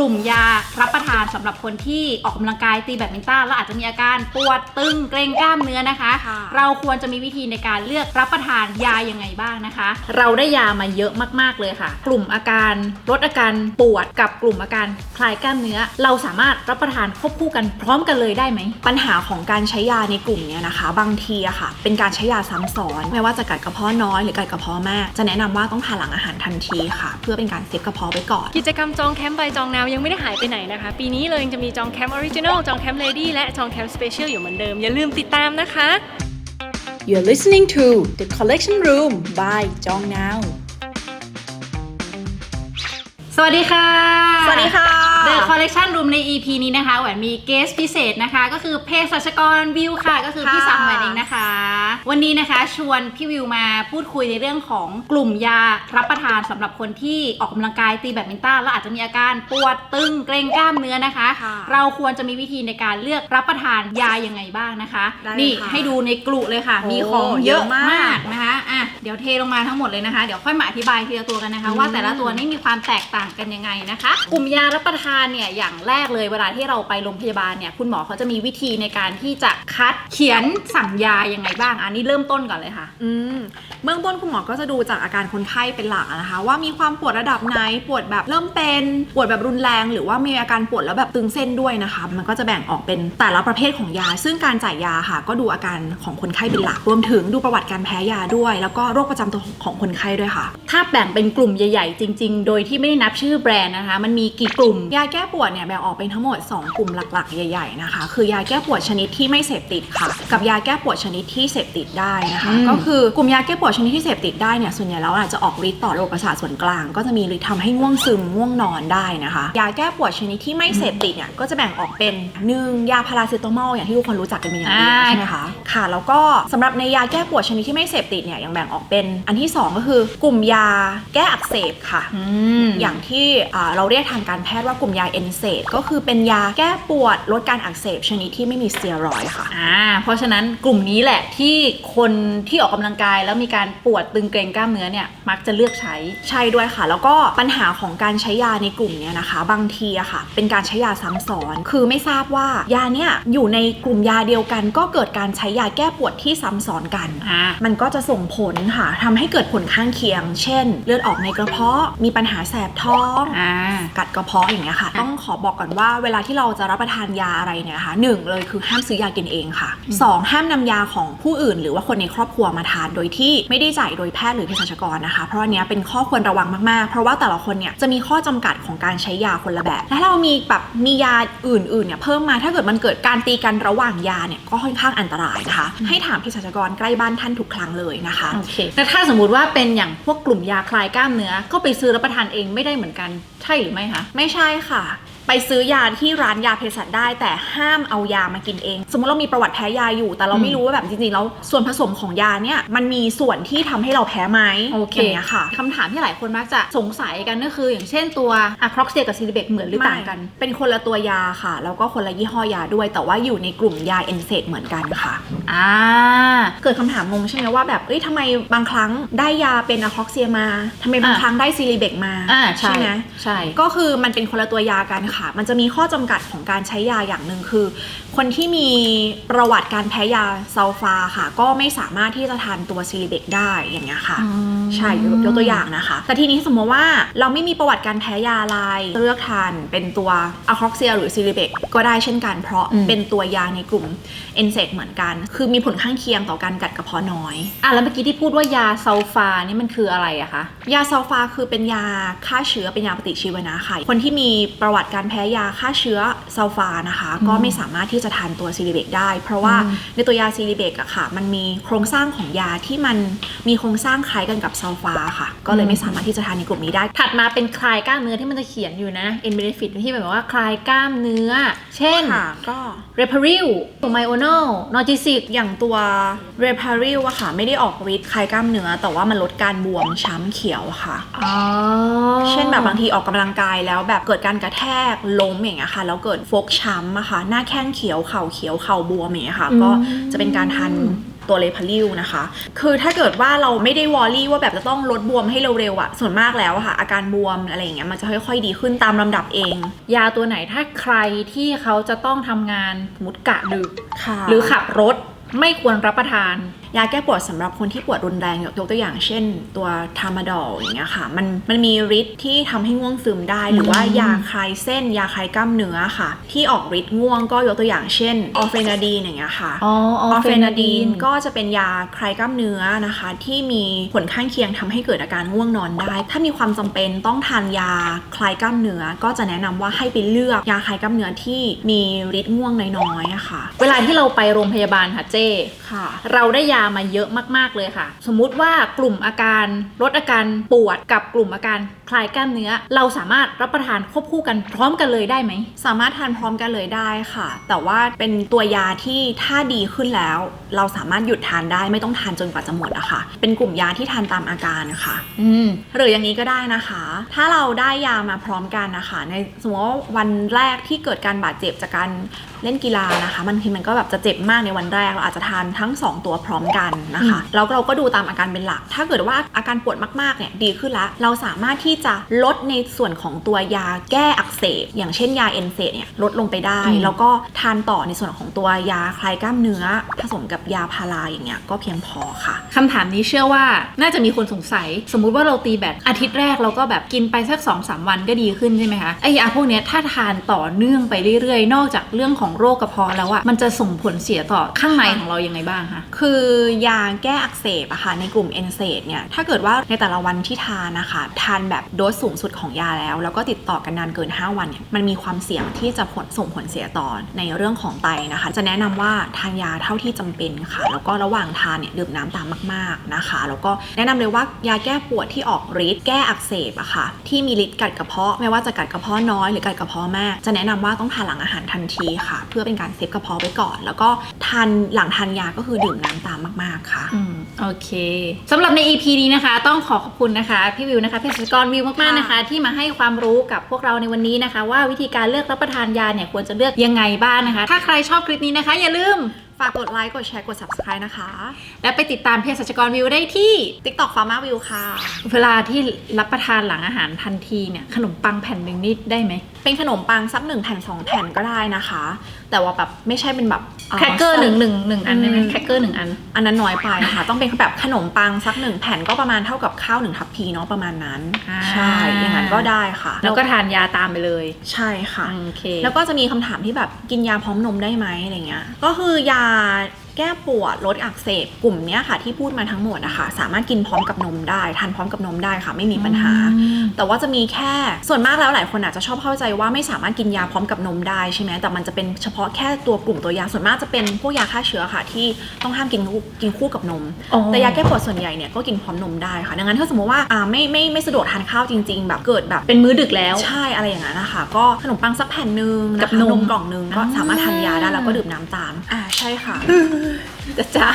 ลุ่มยารับประทานสำหรับคนที่ออกกำลังกายตีแบดมินตันแล้วอาจจะมีอาการปวดตึงเกร็งกล้ามเนื้อนะคะค่ะเราควรจะมีวิธีในการเลือกรับประทานยายังไงบ้างนะคะ เราได้ยามาเยอะมากๆเลยค่ะ กลุ่มอาการลดอาการปวดกับกลุ่มอาการคลายกล้ามเนื้อ เราสามารถรับประทานควบคู่กันพร้อมกันเลยได้ไหมปัญหาของการใช้ยาในกลุ่มเนี้ยนะคะ บางทีอะค่ะ เป็นการใช้ยาซ้ำซ้อนไม่ว่าจะกัดกระเพาะน้อยหรือกัดกระเพาะมาก จะแนะนำว่าต้องทานหลังอาหารทันทีค่ะ เพื่อเป็นการเซฟกระเพาะไว้ก่อน กิจกรรมจองแคมป์ใบจองนาวยังไม่ได้หายไปไหนนะคะ ปีนี้เลยยังจะมีจองแคมป์ออริจินอลจองแคมป์เลดี้และจองแคมป์สเปเชียลอยู่เหมือนเดิม อย่าลืมติดตามนะคะ You're listening to The Collection Room by Jong Now. สวัสดีค่ะ สวัสดีค่ะ The Collection Room ใน EP นี้นะคะแหวนมีเกสพิเศษนะคะ ก็คือเภสัชกรวิวค่ะ ก็คือพี่ค่ะสังแหวนเองนะคะ วันนี้นะคะชวนพี่วิวมาพูดคุยในเรื่องของกลุ่มยารับประทานสำหรับคนที่ออกกำลังกายตีแบดมินตันแล้วอาจจะมีอาการปวดตึงเกร็งกล้ามเนื้อนะคะค่ะเราควรจะมีวิธีในการเลือกรับประทานยายังไงบ้างนะคะได้เลยนี่ค่ะให้ดูในกลุ่เลยค่ะโอ้มีของเยอะเยอะมากมากนะคะอะเดี๋ยวเทลงมาทั้งหมดเลยนะคะ เดี๋ยวค่อยมาอธิบายทีละตัวกันนะคะ ว่าแต่ละตัวนี่มีความแตกต่างกันยังไงนะคะ กลุ่มยารับประทานเนี่ยอย่างแรกเลยเวลาที่เราไปโรงพยาบาลเนี่ยคุณหมอเขาจะมีวิธีในการที่จะคัดเขียนสั่งยายังไงบ้าง อันนี้เริ่มต้นก่อนเลยค่ะ อืมเบื้องต้นคุณหมอก็จะดูจากอาการคนไข้เป็นหลักอะนะคะ ว่ามีความปวดระดับไหนปวดแบบเริ่มเป็นปวดแบบรุนแรง หรือว่ามีอาการปวดแล้วแบบตึงเส้นด้วยนะคะ มันก็จะแบ่งออกเป็นแต่ละประเภทของยา ซึ่งการจ่ายยาค่ะ ก็ดูอาการของคนไข้เป็นหลักรวมถึงดูประวัติการแพ้ยาด้วย แล้วก็โรคประจำตัวของคนไข้ด้วยค่ะ ถ้าแบ่งเป็นกลุ่มใหญ่ ๆ จริง ๆ โดยที่ไม่ได้นับชื่อแบรนด์นะคะ มันมีกี่กลุ่ม ยาแก้ปวดเนี่ยแบ่งออกเป็นทั้งหมด 2 กลุ่มหลักๆ ใหญ่ ๆ นะคะ คือยาแก้ปวดชนิดที่ไม่เสพติดค่ะ กับยาแก้ปวดชนิดที่เสพติดได้นะคะอืมก็คือกลุ่มยาแก้ปวดชนิดที่เสพติดได้เนี่ยส่วนใหญ่แล้วอาจจะออกฤทธิ์ต่อระบบประสาทส่วนกลาง ก็จะมีฤทธิ์ทำให้ง่วงซึมง่วงนอนได้นะคะ ยาแก้ปวดชนิดที่ไม่เสพติดเนี่ยก็จะแบ่งออกเป็นหนึ่งยาพาราเซตามอลอย่างที่ทุกคนรู้จักกันเป็นอย่างดีอ่าใช่ไหมคะค่ะ แล้วก็สำหรับในยาแก้ปวดชนิดที่ไม่เสพติดเนี่ยยังแบ่งออกเป็นอันที่สองก็คือกลุ่มยาแก้อักเสบค่ะอืมอย่างที่อ่าเราเรียกทางการแพทย์ว่ากลุ่มยาเอนเซดก็คือเป็นยาแก้ปวดลดการอักเสบชนิดที่ไม่มีสเตียรอยด์ค่ะอ่าเพราะฉะนั้นกลุ่มนี้แหละที่คนที่ออกกำลังกายแล้วมีการปวดตึงเกร็งกล้ามเนื้อเนี่ยมักจะเลือกใช้ใช่ด้วยค่ะ แล้วก็ปัญหาของการใช้ยาในกลุ่มเนี้ยนะคะ บางทีอะค่ะ เป็นการใช้ยาซ้ำซ้อน คือไม่ทราบว่ายาเนี่ยอยู่ในกลุ่มยาเดียวกัน ก็เกิดการใช้ยาแก้ปวดที่ซ้ำซ้อนกันอ่ามันก็จะส่งผลค่ะทำให้เกิดผลข้างเคียง เช่น เลือดออกในกระเพาะมีปัญหาแสบท้องอ่ากัดกระเพาะอย่างเงี้ยค่ะอะ ต้องขอบอกก่อนว่าเวลาที่เราจะรับประทานยาอะไรเนี่ยนะคะหนึ่งเลยคือห้ามซื้อยากินเองค่ะสองห้ามนำยาของผู้อื่น หรือว่าคนในครอบครัวมาทานโดยที่ไม่ได้จ่ายโดยแพทย์หรือเภสัชกรนะคะ เพราะอันเนี้ยเป็นข้อควรระวังมากๆ เพราะว่าแต่ละคนเนี่ยจะมีข้อจำกัดของการใช้ยาคนละแบบและถ้าเรามีแบบมียาอื่นๆเนี่ยเพิ่มมาถ้าเกิดมันเกิดการตีกันระหว่างยาเนี่ยก็ค่อนข้างอันตรายนะคะ ให้ถามเภสัชกรใกล้บ้านท่านทุกครั้งเลยนะคะโอเคแต่ถ้าสมมุติว่าเป็นอย่างพวกกลุ่มยาคลายกล้ามเนื้อ ก็ไปซื้อรับประทานเองไม่ได้เหมือนกันใช่หรือไม่คะไม่ใช่ค่ะ ไปซื้อยาที่ร้านยาเภสัชได้ แต่ห้ามเอายามากินเอง สมมติเรามีประวัติแพ้ยาอยู่ แต่เราอืมไม่รู้ว่าแบบจริงๆแล้วส่วนผสมของยาเนี่ยมันมีส่วนที่ทำให้เราแพ้ไหมโอเคย่างเงี้ยค่ะคำถามที่หลายคนมักจะสงสัยกันก็คือ อย่างเช่นตัวอะครอกเซียกับซิลิเบกเหมือนหรือต่างกันไม่เป็นคนละตัวยาค่ะ แล้วก็คนละยี่ห้อยาด้วย แต่ว่าอยู่ในกลุ่มยาเอนเซดเหมือนกันค่ะ อ่า เกิดคำถามงงใช่ไหมว่าแบบ เอ้ยทำไมบางครั้งได้ยาเป็นอะครอกเซียมาทำไมบางอะครั้งได้ซิลิเบกมาอ่าใช่ไหมใช่ ก็คือมันเป็นคนละตัวยากันค่ะ มันจะมีข้อจำกัดของการใช้ยาอย่างหนึ่งคือ คนที่มีประวัติการแพ้ยาซัลฟาค่ะ ก็ไม่สามารถที่จะทานตัวซิลิเบกได้อย่างเงี้ยค่ะ ใช่ยกยกตัวอย่างนะคะ แต่ทีนี้สมมติว่าเราไม่มีประวัติการแพ้ยาอะไรเลือกทานเป็นตัวอะครอกเซียหรือซิลิเบกก็ได้เช่นกัน เพราะอืมเป็นตัวยาในกลุ่มเอนเซดเหมือนกันคือมีผลข้างเคียงต่อการกัดกระเพาะน้อยอะแล้วเมื่อกี้ที่พูดว่ายาซัลฟานี่มันคืออะไรอะคะยาซัลฟาคือเป็นยาฆ่าเชื้อเป็นยาปฏิชีวนะค่ะคนที่มีประวัติการแพ้ยาฆ่าเชื้อซัลฟานะคะ ก็ไม่สามารถที่จะทานตัวซิลิเบกได้ เพราะว่าอืมในตัวยาซิลิเบกอะค่ะ มันมีโครงสร้างของยาที่มันมีโครงสร้างคล้ายกันกับซัลฟาค่ะ ก็เลยไม่สามารถที่จะทานในกลุ่มนี้ได้ ถัดมาเป็นคลายกล้ามเนื้อที่มันจะเขียนอยู่นะ in benefit ที่แบบว่าคลายกล้ามเนื้อ เช่นค่ะก็ r e p a r i l m y o n a l n o g i s i c อย่างตัวเรพาริลอะค่ะ ไม่ได้ออกฤทธิ์คลายกล้ามเนื้อ แต่ว่ามันลดการบวมช้ำเขียวค่ะ อ๋อ เช่นแบบบางทีออกกำลังกายแล้วแบบเกิดการกระแทกล้มอย่างเงี้ยค่ะแล้วเกิดฟกช้ำอะค่ะ หน้าแข้งเขียวเข่าเขียวเข่าบวมอย่างเงี้ยค่ะ ก็จะเป็นการทานตัวเลพาริลนะคะ คือถ้าเกิดว่าเราไม่ได้วอรี่ว่าแบบจะต้องลดบวมให้เร็วๆอะส่วนมากแล้วอะค่ะ อาการบวมอะไรอย่างเงี้ยมันจะค่อยๆ ดีขึ้นตามลำดับเอง ยาตัวไหนถ้าใครที่เขาจะต้องทำงานสมมุดกะดึกค่ะหรือขับรถ ไม่ควรรับประทาน ยาแก้ปวดสำหรับคนที่ปวดรุนแรงยกยกตัวอย่างเช่น ตัวทามาดอลอย่างเงี้ยค่ะ มันมันมีฤทธิ์ที่ทำให้ง่วงซึมได้ หรือว่ายาคลายเส้น ยาคลายกล้ามเนื้อค่ะ ที่ออกฤทธิ์ง่วงก็ยกตัวอย่างเช่นออร์เฟนาดีนอย่างเงี้ยค่ะอ๋อออออร์ร์เฟเฟนานาดีดีนนก็จะเป็นยาคลายกล้ามเนื้อนะคะ ที่มีผลข้างเคียงทำให้เกิดอาการง่วงนอนได้ ถ้ามีความจำเป็นต้องทานยาคลายกล้ามเนื้อ ก็จะแนะนำว่าให้ไปเลือกยาคลายกล้ามเนื้อที่มีฤทธิ์ง่วงน้อยๆอะค่ะ เวลาที่เราไปโรงพยาบาลค่ะเจ้ค่ะ เราได้ยามาเยอะมากๆเลยค่ะ สมมุติว่ากลุ่มอาการลดอาการปวดกับกลุ่มอาการคลายกล้ามเนื้อ เราสามารถรับประทานควบคู่กันพร้อมกันเลยได้ไหม สามารถทานพร้อมกันเลยได้ค่ะ แต่ว่าเป็นตัวยาที่ถ้าดีขึ้นแล้ว เราสามารถหยุดทานได้ไม่ต้องทานจนกว่าจะหมดอะค่ะ เป็นกลุ่มยาที่ทานตามอาการค่ะอืมหรืออย่างนี้ก็ได้นะคะ ถ้าเราได้ยามาพร้อมกันนะคะ ในสมมติว่าวันแรกที่เกิดการบาดเจ็บจากการเล่นกีฬานะคะบางทีมันก็แบบจะเจ็บมากในวันแรกเราอาจจะทานทั้ง 2 ตัวพร้อมกันนะคะแล้วเราก็ดูตามอาการเป็นหลัก ถ้าเกิดว่าอาการปวดมากๆเนี่ยดีขึ้นแล้วเราสามารถที่จะลดในส่วนของตัวยาแก้อักเสบอย่างเช่นยาเอนเซดเนี่ยลดลงไปได้อืมแล้วก็ทานต่อในส่วนของตัวยาคลายกล้ามเนื้อ ผสมกับยาพาราอย่างเงี้ยก็เพียงพอค่ะคำถามนี้เชื่อว่าน่าจะมีคนสงสัย สมมุติว่าเราตีแบตอาทิตย์แรกเราก็แบบกินไปสัก2อสวันก็ดีขึ้นใช่ไหมคะไอยาพวกเนี้ยถ้าทานต่อเนื่องไปเรื่อยๆ นอกจากเรื่องของโรคกระเพาะแล้วอะมันจะส่งผลเสียต่อข้างในของเรายังไงบ้างคะคือยาแก้อักเสบอะค่ะในกลุ่มเอนเซดเนี่ยถ้าเกิดว่าในแต่ละวันที่ทานนะคะทานแบบโดสสูงสุดของยาแล้ว แล้วก็ติดต่อกันนานเกิน 5 วันเนี่ยมันมีความเสี่ยงที่จะผลส่งผลเสียต่อในเรื่องของไตนะคะ จะแนะนำว่าทานยาเท่าที่จำเป็นค่ะ แล้วก็ระหว่างทานเนี่ยดื่มน้ำตามมาก ๆนะคะ แล้วก็แนะนำเลยว่ายาแก้ปวดที่ออกฤทธิ์แก้อักเสบอะค่ะ ที่มีฤทธิ์กัดกระเพาะไม่ว่าจะกัดกระเพาะน้อยหรือกัดกระเพาะมากจะแนะนำว่าต้องทานหลังอาหารทันทีค่ะ เพื่อเป็นการเซฟกระเพาะไว้ก่อน แล้วก็ทานหลังทานยาก็คือดื่มน้ำตามมากๆค่ะอืมโอเคสำหรับใน EP นี้นะคะ ต้องขอขอบคุณนะคะพี่วิวนะคะเภสัชกรวิวมากๆนะคะ ที่มาให้ความรู้กับพวกเราในวันนี้นะคะ ว่าวิธีการเลือกรับประทานยาเนี่ยควรจะเลือกยังไงบ้างนะคะ ถ้าใครชอบคลิปนี้นะคะ อย่าลืม ฝากกดไลค์กดแชร์กด subscribe นะคะ และไปติดตามเภสัชกรวิวได้ที่ TikTok Pharma View ค่ะ เวลาที่รับประทานหลังอาหารทันทีเนี่ยขนมปังแผ่นหนึ่งนิดได้ไหม เป็นขนมปังสักหนึ่งแผ่นสองแผ่นก็ได้นะคะ แต่ว่าแบบไม่ใช่เป็นแบบแครกเกอร์หนึ่งหนึ่งหนึ่งอันได้ไหมอืมแครกเกอร์หนึ่งอัน อันนั้นน้อยไปค่ะ ต้องเป็นแบบขนมปังสักหนึ่งแผ่นก็ประมาณเท่ากับข้าวหนึ่งทัพพีเนาะประมาณนั้นอ่าใช่อย่างนั้นก็ได้ค่ะ แล้วก็ทานยาตามไปเลย ใช่ค่ะโอเคแล้วก็จะมีคำถามที่แบบกินยาพร้อมนมได้ไหมอะไรเงี้ยก็คือยาแก้ปวดลดอักเสบกลุ่มเนี้ยค่ะที่พูดมาทั้งหมดนะคะสามารถกินพร้อมกับนมได้ทานพร้อมกับนมได้ค่ะ ไม่มีปัญหา แต่ว่าจะมีแค่ส่วนมากแล้วหลายคนอาจจะชอบเข้าใจว่าไม่สามารถกินยาพร้อมกับนมได้ใช่ไหมแต่มันจะเป็นเฉพาะแค่ตัวกลุ่มตัวยาส่วนมากจะเป็นพวกยาฆ่าเชื้อค่ะที่ต้องห้ามกินคู่กินคู่กับนมอ๋อแต่ยาแก้ปวดส่วนใหญ่เนี่ยก็กินพร้อมนมได้ค่ะ ดังนั้นถ้าสมมติว่าอ่าไม่ไม่ไม่สะดวกทานข้าวจริง ๆ แบบเกิดแบบเป็นมื้อดึกแล้วใช่อะไรอย่างนั้นนะคะก็ขนมปังสักแผ่นหนึ่งกันะบคะนมนมกล่องหนึ่งก็อ่าสามารถทานยาได้แล้วก็ดื่มน้ำตามอ่า ใช่ค่ะจะจ้า